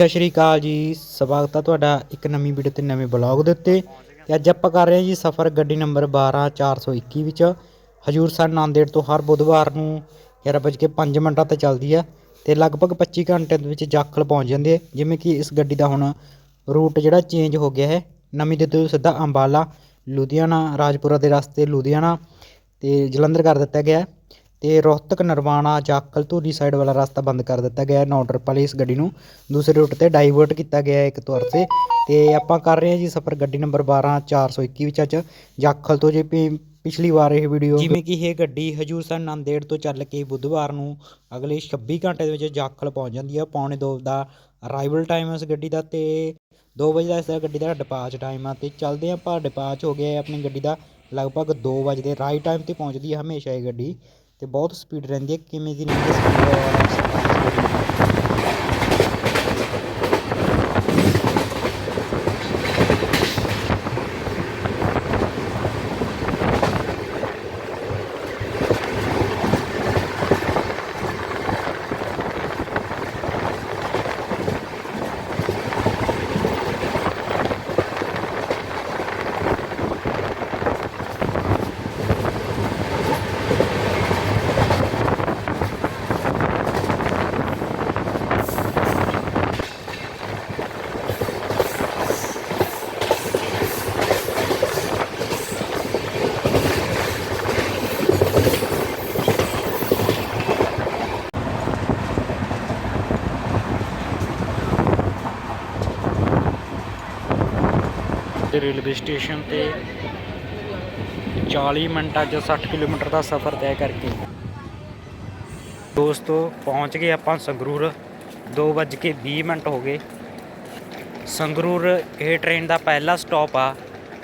ਸਤਿ ਸ਼੍ਰੀ ਅਕਾਲ ਜੀ। ਸਵਾਗਤ ਹੈ ਤੁਹਾਡਾ ਇੱਕ ਨਵੀਂ ਵੀਡੀਓ ਤੇ ਨਵੇਂ ਬਲੌਗ ਦੇ ਉੱਤੇ। ਤੇ ਅੱਜ ਆਪਾਂ ਕਰ ਰਹੇ ਹਾਂ ਜੀ ਸਫ਼ਰ ਗੱਡੀ ਨੰਬਰ 12421 ਵਿੱਚ। ਹਜੂਰ ਸਾਹਿਬ ਨਾਂਦੇੜ ਤੋਂ ਹਰ ਬੁੱਧਵਾਰ ਨੂੰ 11:05 ਮਿੰਟਾਂ ਤੇ ਚੱਲਦੀ ਆ। ਤੇ ਲਗਭਗ 25 ਘੰਟੇ ਦੇ ਵਿੱਚ ਜਾਖਲ ਪਹੁੰਚ ਜਾਂਦੇ ਆ। ਜਿਵੇਂ ਕਿ ਇਸ ਗੱਡੀ ਦਾ ਹੁਣ ਰੂਟ ਜਿਹੜਾ ਚੇਂਜ ਹੋ ਗਿਆ ਹੈ। ਨਵੀਂ ਦਿੱਲੀ ਤੋਂ ਸਿੱਧਾ ਅੰਬਾਲਾ, ਲੁਧਿਆਣਾ, ਰਾਜਪੁਰਾ ਦੇ ਰਸਤੇ ਲੁਧਿਆਣਾ ਤੇ ਜਲੰਧਰ ਕਰ ਦਿੱਤਾ ਗਿਆ। ਤੇ ਰੋਹਤਕ, ਨਰਵਾਣਾ ਜਾਖਲ ਧੂਰੀ ਸਾਈਡ ਵਾਲਾ ਰਸਤਾ ਬੰਦ ਕਰ ਦਿੱਤਾ ਗਿਆ ਹੈ। ਨੌਡਰ ਵਾਲੀ ਇਸ ਗੱਡੀ ਨੂੰ। ਦੂਸਰੇ ਰੂਟ ਤੇ ਡਾਈਵਰਟ ਕੀਤਾ ਗਿਆ ਹੈ ਇੱਕ ਤੌਰ ਤੇ। ਤੇ ਆਪਾਂ ਕਰ ਰਹੇ ਹਾਂ ਜੀ ਸਫ਼ਰ ਗੱਡੀ ਨੰਬਰ 12421 ਵਿੱਚ ਅੱਜ ਜਾਖਲ ਤੋਂ ਜੇ ਪਿ- ਪਿਛਲੀ ਵਾਰ ਇਹ ਵੀਡੀਓ ਜਿਵੇਂ ਕਿ ਇਹ ਗੱਡੀ ਹਜੂਰ ਸਾਹਿਬ ਨਾਂਦੇੜ ਤੋਂ ਚੱਲ ਕੇ ਬੁੱਧਵਾਰ ਨੂੰ ਅਗਲੇ 26 ਘੰਟੇ ਦੇ ਵਿੱਚ ਜਾਖਲ ਪਹੁੰਚ ਜਾਂਦੀ ਹੈ। ਪੌਣੇ 2 ਦਾ ਅਰਾਈਵਲ ਟਾਈਮ ਹੈ ਇਸ ਗੱਡੀ ਦਾ ਤੇ 2 ਵਜੇ ਦਾ ਇਸ ਗੱਡੀ ਦਾ ਡਿਪਾਚ ਟਾਈਮ ਆ ਤੇ ਚੱਲਦੇ ਆਪਾਂ ਡਿਪਾਚ ਹੋ ਗਿਆ ਆਪਣੀ ਗੱਡੀ ਦਾ। ਲਗਭਗ 2 ਵਜੇ ਦੇ ਰਾਈਟ ਟਾਈਮ ਤੇ ਪਹੁੰਚਦੀ ਹੈ ਹਮੇਸ਼ਾ ਇਹ ਗੱਡੀ। ਅਤੇ ਬਹੁਤ ਸਪੀਡ ਰਹਿੰਦੀ ਹੈ ਕਿਵੇਂ ਦੀ ਨਹੀਂ ਸਪੀਡ ਤੇ ਰੇਲਵੇ ਸਟੇਸ਼ਨ ਤੇ 40 ਮਿੰਟਾਂ 'ਚ 60 ਕਿਲੋਮੀਟਰ ਦਾ ਸਫ਼ਰ ਤੈਅ ਕਰਕੇ। ਦੋਸਤੋ, ਪਹੁੰਚ ਗਏ ਆਪਾਂ ਸੰਗਰੂਰ। 2:20 ਮਿੰਟ ਹੋ ਗਏ। ਸੰਗਰੂਰ, ਇਹ ਟ੍ਰੇਨ ਦਾ ਪਹਿਲਾ ਸਟਾਪ ਆ।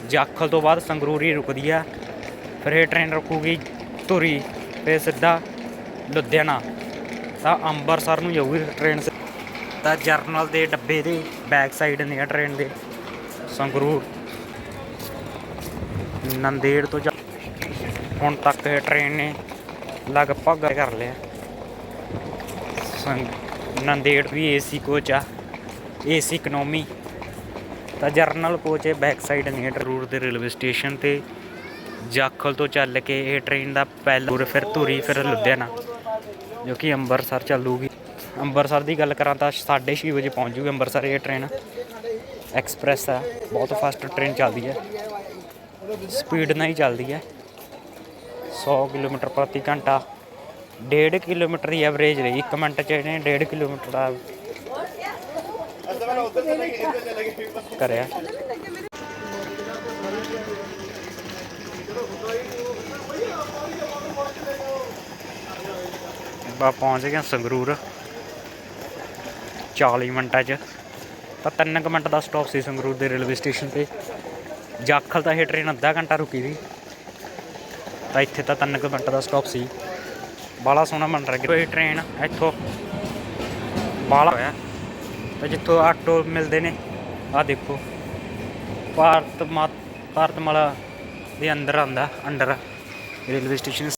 ਜਾਖਲ ਤੋਂ ਬਾਅਦ ਸੰਗਰੂਰ ਹੀ ਰੁਕਦੀ ਆ, ਫਿਰ ਇਹ ਟ੍ਰੇਨ ਰੁਕੂਗੀ ਧੁਰੀ, ਫਿਰ ਸਿੱਧਾ ਲੁਧਿਆਣਾ। ਤਾਂ ਅੰਮ੍ਰਿਤਸਰ ਨੂੰ ਜਾਊਗੀ ਟ੍ਰੇਨ ਤਾਂ ਜਰਨਲ ਦੇ ਡੱਬੇ ਦੇ ਬੈਕ ਸਾਈਡ ਨੇ ਆ ਟ੍ਰੇਨ ਦੇ, ਸੰਗਰੂਰ। ਨੰਦੇੜ ਤੋਂ ਜਾ ਹੁਣ ਤੱਕ ਇਹ ਟ੍ਰੇਨ ਨੇ ਲਗਭਗ ਕਰ ਲਿਆ। ਸੰਗ- ਨੰਦੇੜ ਵੀ ਏਸੀ ਕੋਚ ਆ ਏਸੀ ਇਕਨੋਮੀ ਤਾਂ ਜਰਨਲ ਕੋਚ ਇਹ ਬੈਕ ਸਾਈਡ ਨੇ ਰੂਟ ਦੇ ਰੇਲਵੇ ਸਟੇਸ਼ਨ ਤੇ ਜਾਖਲ ਤੋਂ ਚੱਲ ਕੇ ਇਹ ਟ੍ਰੇਨ ਦਾ ਪਹਿਲਾ ਫਿਰ ਧੂਰੀ, ਫਿਰ ਲੁਧਿਆਣਾ, ਜੋ ਕਿ ਅੰਮ੍ਰਿਤਸਰ ਚੱਲੂਗੀ। ਅੰਮ੍ਰਿਤਸਰ ਦੀ ਗੱਲ ਕਰਾਂ ਤਾਂ 6:30 ਵਜੇ ਪਹੁੰਚ ਜੂਗੀ ਅੰਮ੍ਰਿਤਸਰ ਇਹ ਟ੍ਰੇਨ ਐਕਸਪ੍ਰੈਸ ਆ, ਬਹੁਤ ਫਾਸਟ ਟ੍ਰੇਨ ਚੱਲਦੀ ਹੈ ਸਪੀਡ ਨਾਲ ਹੀ ਚੱਲਦੀ ਹੈ। 100 ਕਿਲੋਮੀਟਰ ਪ੍ਰਤੀ ਘੰਟਾ। 1.5 ਕਿਲੋਮੀਟਰ ਦੀ ਐਵਰੇਜ ਰਹੀ। 1 ਮਿੰਟ ਚ ਇਹਨੇ 1.5 ਕਿਲੋਮੀਟਰ ਦਾ ਕਰਿਆ। ਬਾ, ਪਹੁੰਚ ਗਿਆ ਸੰਗਰੂਰ। 40 ਮਿੰਟਾਂ 'ਚ। ਤਾਂ ਤਿੰਨ ਕੁ ਮਿੰਟ ਦਾ ਸਟਾਪ ਸੀ ਸੰਗਰੂਰ ਦੇ ਰੇਲਵੇ ਸਟੇਸ਼ਨ ਤੇ। ਜਾਖਲ ਤਾਂ ਇਹ ਟ੍ਰੇਨ ਅੱਧਾ ਘੰਟਾ ਰੁਕੀ ਸੀ। ਤਾਂ ਇੱਥੇ ਤਾਂ ਤਿੰਨ ਕੁ ਮਿੰਟ ਦਾ ਸਟਾਪ ਸੀ। ਬਾਲਾ ਸੋਹਣਾ ਬਣ ਰਿਹਾ ਇਹ ਟ੍ਰੇਨ ਇੱਥੋਂ ਬਾਲਾ ਹੋਇਆ। ਤਾਂ ਜਿੱਥੋਂ ਆਟੋ ਮਿਲਦੇ ਨੇ, ਆਹ ਦੇਖੋ। ਭਾਰਤ ਮਾ, ਭਾਰਤਮਾਲਾ ਦੇ ਅੰਦਰ ਆਂਦਾ ਅੰਡਰ ਰੇਲਵੇ ਸਟੇਸ਼ਨ।